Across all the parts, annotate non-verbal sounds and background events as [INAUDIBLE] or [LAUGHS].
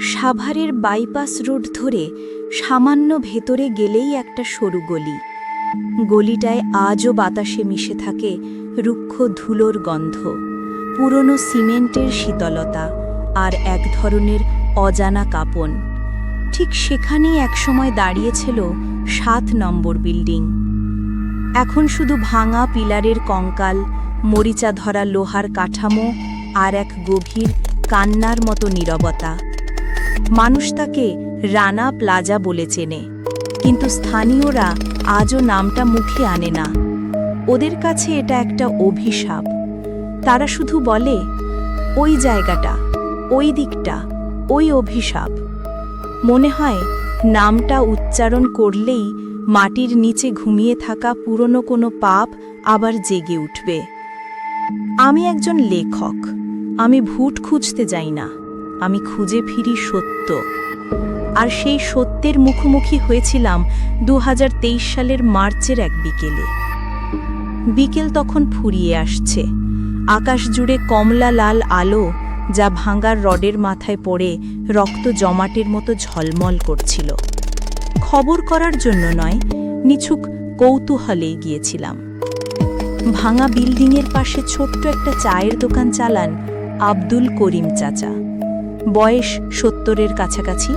সাভারের bypass road ধরে সামান্য ভেতরে গেলেই একটা সরু গলি। গলিটায় আজও বাতাসে মিশে থাকে রুক্ষ ধুলোর গন্ধ, পুরনো সিমেন্টের শীতলতা আর এক ধরনের অজানা কাঁপন। ঠিক সেখানেই একসময় দাঁড়িয়েছিল সাত নম্বর বিল্ডিং। এখন শুধু ভাঙা পিলারের কঙ্কাল মরিচা ধরা লোহার কাঠামো আর এক গভীর কান্নার মতো নীরবতা। মানুষ তাকে রানা প্লাজা বলে চেনে। কিন্তু স্থানীয়রা আজও নামটা মুখে আনে না। ওদের কাছে এটা একটা অভিশাপ। তারা শুধু বলে, ওই জায়গাটা, ওই দিকটা, ওই অভিশাপ। মনে হয়, নামটা উচ্চারণ করলেই মাটির নিচে ঘুমিয়ে থাকা পুরনো কোনো পাপ আবার জেগে উঠবে। আমি একজন লেখক। আমি ভূত খুঁজতে যাই না। আমি খুঁজে ফিরি সত্য। আর সেই সত্যের মুখোমুখি হয়েছিলাম দু হাজার তেইশ সালের মার্চের এক বিকেলে। বিকেল তখন ফুরিয়ে আসছে। আকাশ জুড়ে কমলা লাল আলো যা ভাঙার রডের মাথায় পড়ে রক্ত জমাটের মতো ঝলমল করছিল। খবর করার জন্য নয়, নিছুক কৌতূহলে গিয়েছিলাম। ভাঙা বিল্ডিংয়ের পাশে ছোট্ট একটা চায়ের দোকান চালান আব্দুল করিম চাচা। বয়স সত্তরের কাছাকাছি,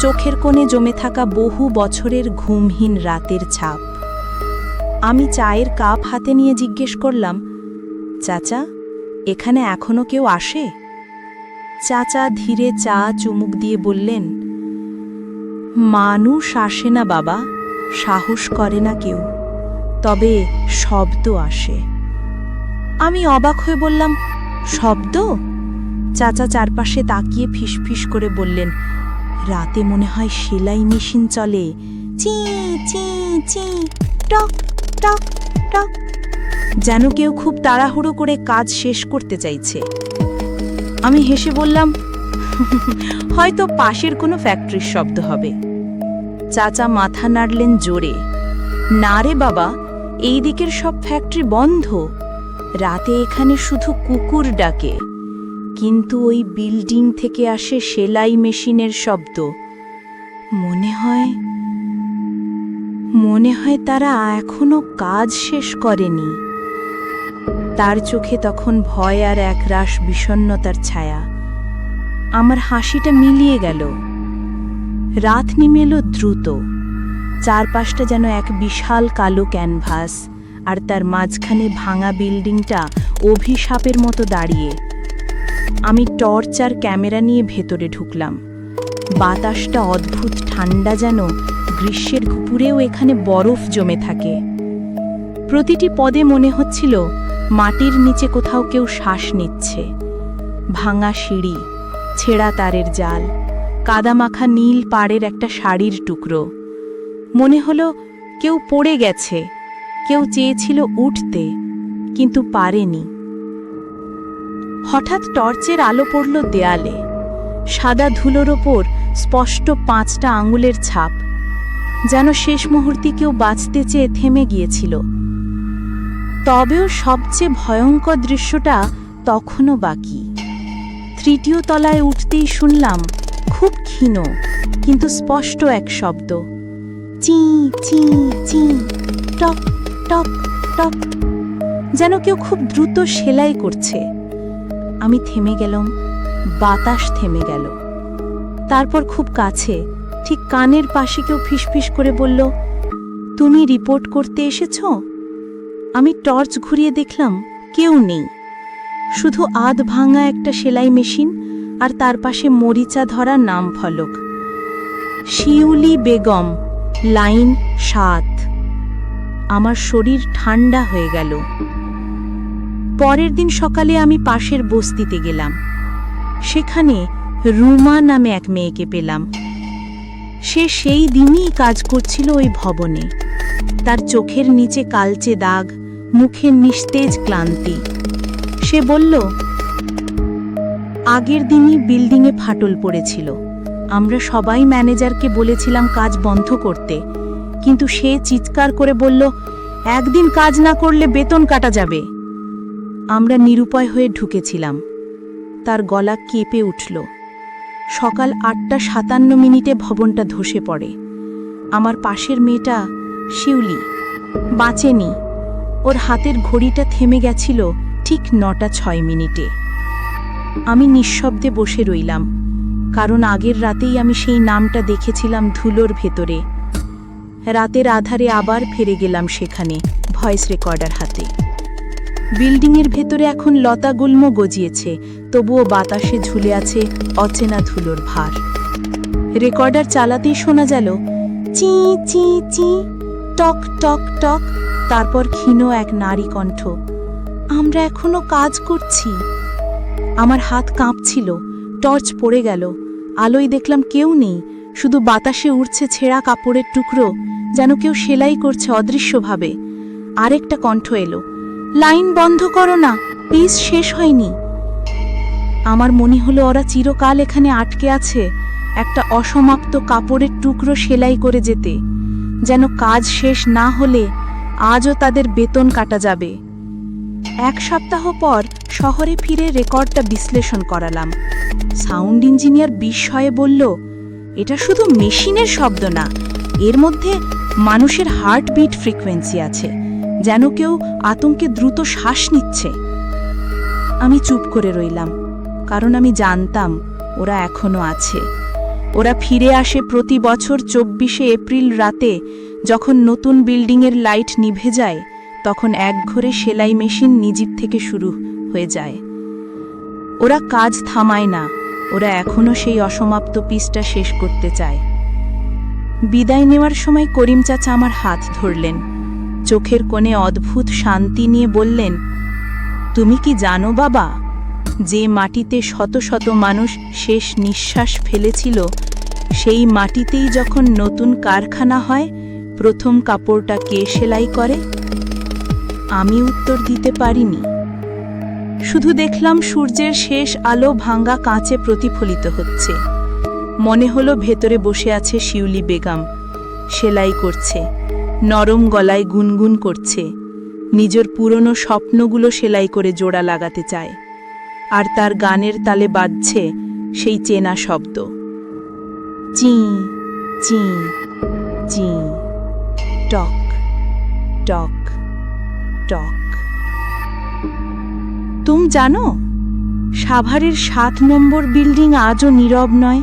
চোখের কোণে জমে থাকা বহু বছরের ঘুমহীন রাতের ছাপ। আমি চায়ের কাপ হাতে নিয়ে জিজ্ঞেস করলাম, চাচা, এখানে এখনও কেউ আসে? চাচা ধীরে চা চুমুক দিয়ে বললেন, মানুষ আসে না বাবা, সাহস করে না কেউ, তবে শব্দ আসে। আমি অবাক হয়ে বললাম, শব্দ? চাচা চারপাশে তাকিয়ে ফিসফিস করে বললেন, রাতে মনে হয় সেলাই মেশিন চলে। চি চি চি, টক টক টক। যেন কেউ খুব তাড়াহুড়ো করে কাজ শেষ করতে চাইছে। আমি হেসে বললাম, [LAUGHS] হয়তো পাশের কোনো ফ্যাক্টরির শব্দ হবে। চাচা মাথা নাড়লেন জোরে, না রে বাবা, এই দিকের সব ফ্যাক্টরি বন্ধ। রাতে এখানে শুধু কুকুর ডাকে। কিন্তু ওই বিল্ডিং থেকে আসে সেলাই মেশিনের শব্দ। মনে হয় মনে হয় তারা এখনও কাজ শেষ করেনি। তার চোখে তখন ভয় আর এক একরাশ বিষণ্ণতার ছায়া। আমার হাসিটা মিলিয়ে গেল। রাত নেমে এলো দ্রুত। চারপাশটা যেন এক বিশাল কালো ক্যানভাস, আর তার মাঝখানে ভাঙা বিল্ডিংটা অভিশাপের মতো দাঁড়িয়ে। আমি টর্চ আর ক্যামেরা নিয়ে ভেতরে ঢুকলাম। বাতাসটা অদ্ভুত, ঠান্ডা যেন, গ্রীষ্মের দুপুরেও এখানে বরফ জমে থাকে। প্রতিটি পদে মনে হচ্ছিল মাটির নিচে কোথাও কেউ শ্বাস নিচ্ছে। ভাঙা সিঁড়ি, ছেঁড়া তারের জাল, কাদামাখা নীল পাড়ের একটা শাড়ির টুকরো। মনে হলো কেউ পড়ে গেছে, কেউ চেয়েছিল উঠতে, কিন্তু পারেনি। হঠাৎ টর্চের আলো পড়ল দেয়ালে। সাদা ধুলোর ওপর স্পষ্ট পাঁচটা আঙুলের ছাপ। যেন শেষ মুহূর্তে কেউ বাঁচতে চেয়ে থেমে গিয়েছিল। তবেও সবচেয়ে ভয়ঙ্কর দৃশ্যটা তখনও বাকি। তৃতীয় তলায় উঠতেই শুনলাম, খুব ক্ষীণ, কিন্তু স্পষ্ট এক শব্দ। চি চি চি, টক টক টক। যেন কেউ খুব দ্রুত সেলাই করছে। আমি থেমে গেলাম, বাতাস থেমে গেল। তারপর খুব কাছে, ঠিক কানের পাশে কেউ ফিসফিস করে বলল, তুমি রিপোর্ট করতে এসেছ? আমি টর্চ ঘুরিয়ে দেখলাম, কেউ নেই। শুধু আধ ভাঙা একটা সেলাই মেশিন আর তার পাশে মরিচা ধরা নাম ফলক। শিউলি বেগম, লাইন সাত। আমার শরীর ঠান্ডা হয়ে গেল। পরের দিন সকালে আমি পাশের বস্তিতে গেলাম। সেখানে রুমা নামে এক মেয়েকে পেলাম। সে সেই দিনই কাজ করছিল ওই ভবনে। তার চোখের নিচে কালচে দাগ মুখের নিস্তেজ ক্লান্তি। সে বলল, আগের দিনই বিল্ডিংয়ে ফাটল পড়েছিল। আমরা সবাই ম্যানেজারকে বলেছিলাম কাজ বন্ধ করতে। কিন্তু সে চিৎকার করে বলল, একদিন কাজ না করলে বেতন কাটা যাবে। আমরা নিরুপায় হয়ে ঢুকেছিলাম। তার গলা কেঁপে উঠল। সকাল আটটা সাতান্ন মিনিটে ভবনটা ধসে পড়ে। আমার পাশের মেয়েটা শিউলি। বাঁচেনি। ওর হাতের ঘড়িটা থেমে গেছিল ঠিক নটা ছয় মিনিটে। আমি নিঃশব্দে বসে রইলাম, কারণ আগের রাতেই আমি সেই নামটা দেখেছিলাম ধুলোর ভেতরে। রাতের আধারে আবার ফিরে গেলাম সেখানে, ভয়েস রেকর্ডার হাতে। বিল্ডিংয়ের ভেতরে এখন লতা গুল্ম গজিয়েছে, তবুও বাতাসে ঝুলে আছে অচেনা ধুলোর ভার। রেকর্ডার চালাতেই শোনা গেল, চি চি চি, টক টক টক। তারপর ক্ষীণ এক নারী কণ্ঠ, আমরা এখনও কাজ করছি। আমার হাত কাঁপছিল, টর্চ পড়ে গেল, আলোয় দেখলাম কেউ নেই, শুধু বাতাসে উড়ছে ছেঁড়া কাপড়ের টুকরো, যেন কেউ সেলাই করছে অদৃশ্যভাবে। আরেকটা কণ্ঠ এলো লাইন বন্ধ করো না পিস শেষ হয়নি। আমার মনে হলো ওরা চিরকাল এখানে আটকে আছে, একটা অসমাপ্ত কাপড়ের টুকরো সেলাই করে যেতে, যেন কাজ শেষ না হলে আজও তাদের বেতন কাটা যাবে। এক সপ্তাহ পর শহরে ফিরে রেকর্ডটা বিশ্লেষণ করালাম। সাউন্ড ইঞ্জিনিয়ার বিস্ময়ে বলল, এটা শুধু মেশিনের শব্দ না, এর মধ্যে মানুষের হার্টবিট ফ্রিকোয়েন্সি আছে। যেন কেউ আতঙ্কে দ্রুত শ্বাস নিচ্ছে। আমি চুপ করে রইলাম, কারণ আমি জানতাম ওরা এখনও আছে। ওরা ফিরে আসে প্রতি বছর চব্বিশে এপ্রিল রাতে, যখন নতুন বিল্ডিংয়ের লাইট নিভে যায়, তখন একঘরে সেলাই মেশিন নিজিপ থেকে শুরু হয়ে যায়। ওরা কাজ থামায় না, ওরা এখনও সেই অসমাপ্ত পিসটা শেষ করতে চায়। বিদায় নেওয়ার সময় করিম চাচা আমার হাত ধরলেন। চোখের কোণে অদ্ভুত শান্তি নিয়ে বললেন, তুমি কি জানো বাবা, যে মাটিতে শত শত মানুষ শেষ নিঃশ্বাস ফেলেছিল, সেই মাটিতেই যখন নতুন কারখানা হয়, প্রথম কাপড়টা কে সেলাই করে? আমি উত্তর দিতে পারিনি। শুধু দেখলাম সূর্যের শেষ আলো ভাঙ্গা কাঁচে প্রতিফলিত হচ্ছে। মনে হলো ভেতরে বসে আছে শিউলি বেগম, সেলাই করছে। নরম গলায় গুনগুন করছে। নিজের পুরনো স্বপ্নগুলো সেলাই করে জোড়া লাগাতে চায়। আর তার গানের তালে বাজছে সেই চেনা শব্দ। চি চি চি, টক টক টক। তুম জানো, সাভারের সাত নম্বর বিল্ডিং আজও নীরব নয়?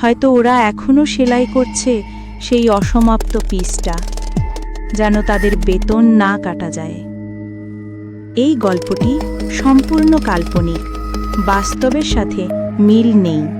হয়তো ওরা এখনও সেলাই করছে সেই অসমাপ্ত পিসটা। যেন তাদের বেতন না কাটা যায়। এই গল্পটি সম্পূর্ণ কাল্পনিক বাস্তবের সাথে মিল নেই।